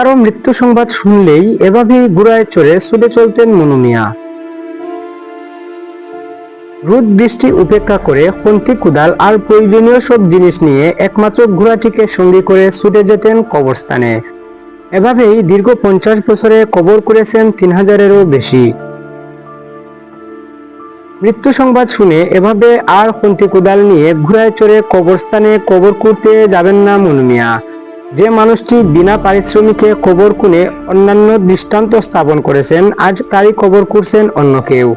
কারও মৃত্যু সংবাদ শুনলেই এভাবেই ঘোড়ায় চড়ে ছুটে চলতেন মনু মিয়া রোদ বৃষ্টি উপেক্ষা করে খন্তি কুদাল আর প্রয়োজনীয় সব জিনিস নিয়ে একমাত্র ঘোড়াটিকে সঙ্গী করে ছুটে যেতেন কবরস্থানে। এভাবেই দীর্ঘ পঞ্চাশ বছরে কবর করেছেন তিন হাজারেরও বেশি। মৃত্যু সংবাদ শুনে এভাবে আর খন্তি কুদাল নিয়ে ঘোড়ায় চড়ে কবরস্থানে কবর করতে যাবেন না মনুমিয়া। যে মানুষটি বিনা পারিশ্রমিকে কবর কুনে অন্যান্য দৃষ্টান্ত স্থাপন করেছেন, আজ তারই কবর করছেন অন্য কেউ।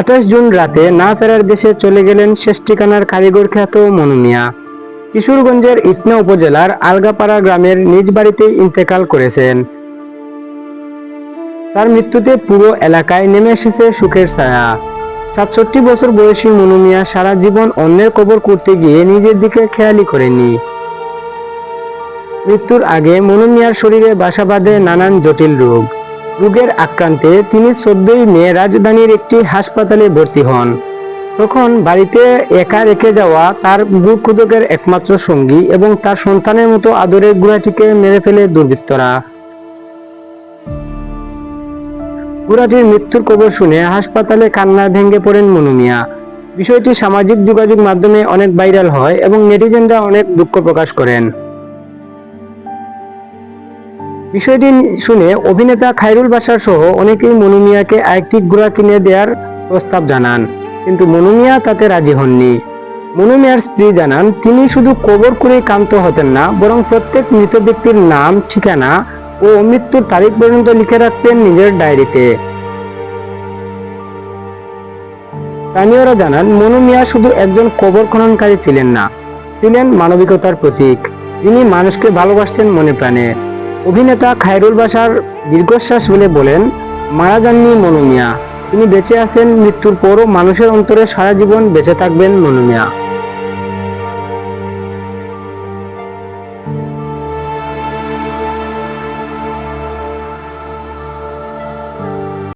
আঠাশ জুন রাতে না ফেরার দেশে চলে গেলেন শেষ ঠিকানার কারিগর খ্যাত মনুমিয়া কিশোরগঞ্জের ইটনা উপজেলার আলগাপাড়া গ্রামের নিজ বাড়িতে ইন্তেকাল করেছেন। তার মৃত্যুতে পুরো এলাকায় নেমে এসেছে সুখের ছায়া। সাতষট্টি বছর বয়সী মনুমিয়া সারা জীবন অন্যের কবর করতে গিয়ে নিজের দিকে খেয়ালি করেনি। মৃত্যুর আগে মনুমিয়ার শরীরে বাসা বাঁধে নানান জটিল রোগ। রোগের আক্রান্তে তিনি চোদ্দই মে রাজধানীর একটি হাসপাতালে ভর্তি হন। তখন বাড়িতে একা রেখে যাওয়া তার বুকুদকের একমাত্র সঙ্গী এবং তার সন্তানের মতো আদরের গুড়াটিকে মেরে ফেলে দুর্বৃত্তরা। বুড়াটির মৃত্যুর খবর শুনে হাসপাতালে কান্নায় ভেঙে পড়েন মনুমিয়া বিষয়টি সামাজিক যোগাযোগ মাধ্যমে অনেক ভাইরাল হয় এবং নেটিজেনরা অনেক দুঃখ প্রকাশ করেন। বিষয়টি শুনে অভিনেতা খায়রুল বাসার সহ অনেকেই মনুমিয়াকে আরেকটি ঘোড়া কিনে দেওয়ার প্রস্তাব জানান, কিন্তু মনুমিয়া তাতে রাজি হননি। মনুমিয়ার স্ত্রী জানান, তিনি শুধু কবর করে কান্ত হতেন না, বরং প্রত্যেক মৃত ব্যক্তির নাম, ঠিকানা ও মৃত্যুর তারিখ পর্যন্ত লিখে রাখতেন নিজের ডায়েরিতে। স্থানীয়রা জানান, মনু মিয়া শুধু একজন কবর খননকারী ছিলেন না, ছিলেন মানবিকতার প্রতীক। যিনি মানুষকে ভালোবাসতেন মনে প্রাণে। অভিনেতা খায়রুল বাসার দীর্ঘশ্বাস বলে বলেন, মারা যাননি মনু মিয়া। তিনি বেঁচে আছেন, মৃত্যুর পরও মানুষের অন্তরে সারা জীবন বেঁচে থাকবেন মনু মিয়া।